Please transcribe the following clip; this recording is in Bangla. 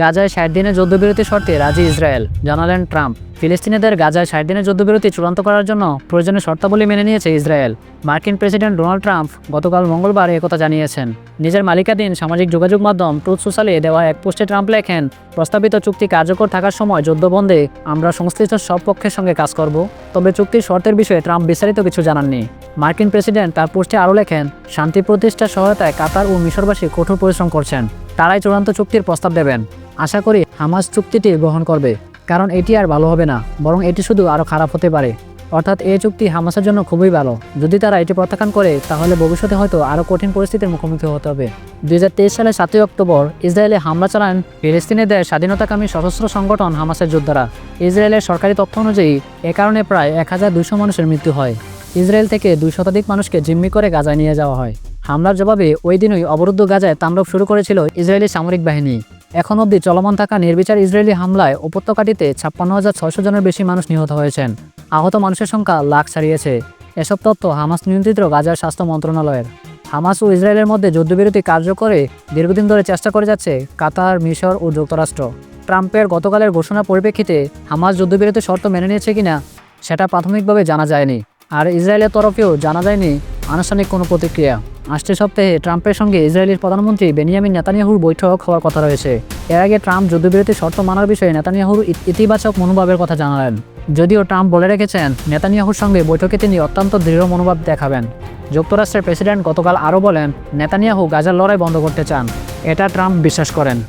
গাজায় ষাট দিনের যুদ্ধবিরতি শর্তে রাজি ইসরায়েল, জানালেন ট্রাম্প। ফিলিস্তিনিদের গাজায় ষাট দিনের যুদ্ধবিরতি চূড়ান্ত করার জন্য প্রয়োজনীয় শর্তাবলী মেনে নিয়েছে ইসরায়েল। মার্কিন প্রেসিডেন্ট ডোনাল্ড ট্রাম্প গতকাল মঙ্গলবার একথা জানিয়েছেন। নিজের মালিকাধীন সামাজিক যোগাযোগ মাধ্যম ট্রুথ সোশ্যালে দেওয়া এক পোস্টে ট্রাম্প লেখেন, প্রস্তাবিত চুক্তি কার্যকর থাকার সময় যুদ্ধবন্ধে আমরা সংশ্লিষ্ট সব পক্ষের সঙ্গে কাজ করব। তবে চুক্তির শর্তের বিষয়ে ট্রাম্প বিস্তারিত কিছু জানাননি। মার্কিন প্রেসিডেন্ট তার পোস্টে আরও লেখেন, শান্তি প্রতিষ্ঠার সহায়তায় কাতার ও মিশরবাসী কঠোর পরিশ্রম করছেন। তারাই চূড়ান্ত চুক্তির প্রস্তাব দেবেন। আশা করি হামাস চুক্তিটি গ্রহণ করবে, কারণ এটি আর ভালো হবে না, বরং এটি শুধু আরও খারাপ হতে পারে। অর্থাৎ এই চুক্তি হামাসের জন্য খুবই ভালো। যদি তারা এটি প্রত্যাখ্যান করে, তাহলে ভবিষ্যতে হয়তো আরও কঠিন পরিস্থিতির মুখোমুখি হতে হবে। দু হাজার তেইশ সালের সাতই অক্টোবর ইসরায়েলে হামলা চালান ফিলিস্তিনিদের স্বাধীনতাকামী সশস্ত্র সংগঠন হামাসের যোদ্ধারা। ইসরায়েলের সরকারি তথ্য অনুযায়ী, এ কারণে প্রায় এক হাজার মানুষের মৃত্যু হয়। ইসরায়েল থেকে দুই শতাধিক মানুষকে জিম্মি করে গাজায় নিয়ে যাওয়া হয়। হামলার জবাবে ওই দিনই অবরুদ্ধ গাজায় তাণ্ডব শুরু করেছিল ইসরায়েলি সামরিক বাহিনী। এখন অবধি চলমান থাকা নির্বিচার ইসরায়েলি হামলায় উপত্যকাটিতে ছাপ্পান্ন হাজার ছয়শো জনের বেশি মানুষ নিহত হয়েছেন। আহত মানুষের সংখ্যা লাখ ছাড়িয়েছে। এসব তথ্য হামাস নিয়ন্ত্রিত গাজার স্বাস্থ্য মন্ত্রণালয়ের। হামাস ও ইসরায়েলের মধ্যে যুদ্ধবিরতি কার্যকরে দীর্ঘদিন ধরে চেষ্টা করে যাচ্ছে কাতার, মিশর ও যুক্তরাষ্ট্র। ট্রাম্পের গতকালের ঘোষণার পরিপ্রেক্ষিতে হামাস যুদ্ধবিরতি শর্ত মেনে নিয়েছে কিনা সেটা প্রাথমিকভাবে জানা যায়নি। আর ইসরায়েলের তরফেও জানা যায়নি আনুষ্ঠানিক কোনো প্রতিক্রিয়া। আসছে সপ্তাহে ট্রাম্পের সঙ্গে ইসরায়েলের প্রধানমন্ত্রী বেনিয়ামিন নেতানিয়াহুর বৈঠক হওয়ার কথা রয়েছে। এর আগে ট্রাম্প যুদ্ধবিরতি শর্ত মানার বিষয়ে নেতানিয়াহুর ইতিবাচক মনোভাবের কথা জানালেন। যদিও ট্রাম্প বলে রেখেছেন, নেতানিয়াহুর সঙ্গে বৈঠকে তিনি অত্যন্ত দৃঢ় মনোভাব দেখাবেন। যুক্তরাষ্ট্রের প্রেসিডেন্ট গতকাল আরও বলেন, নেতানিয়াহু গাজার লড়াই বন্ধ করতে চান। এটা ট্রাম্প বিশ্বাস করেন।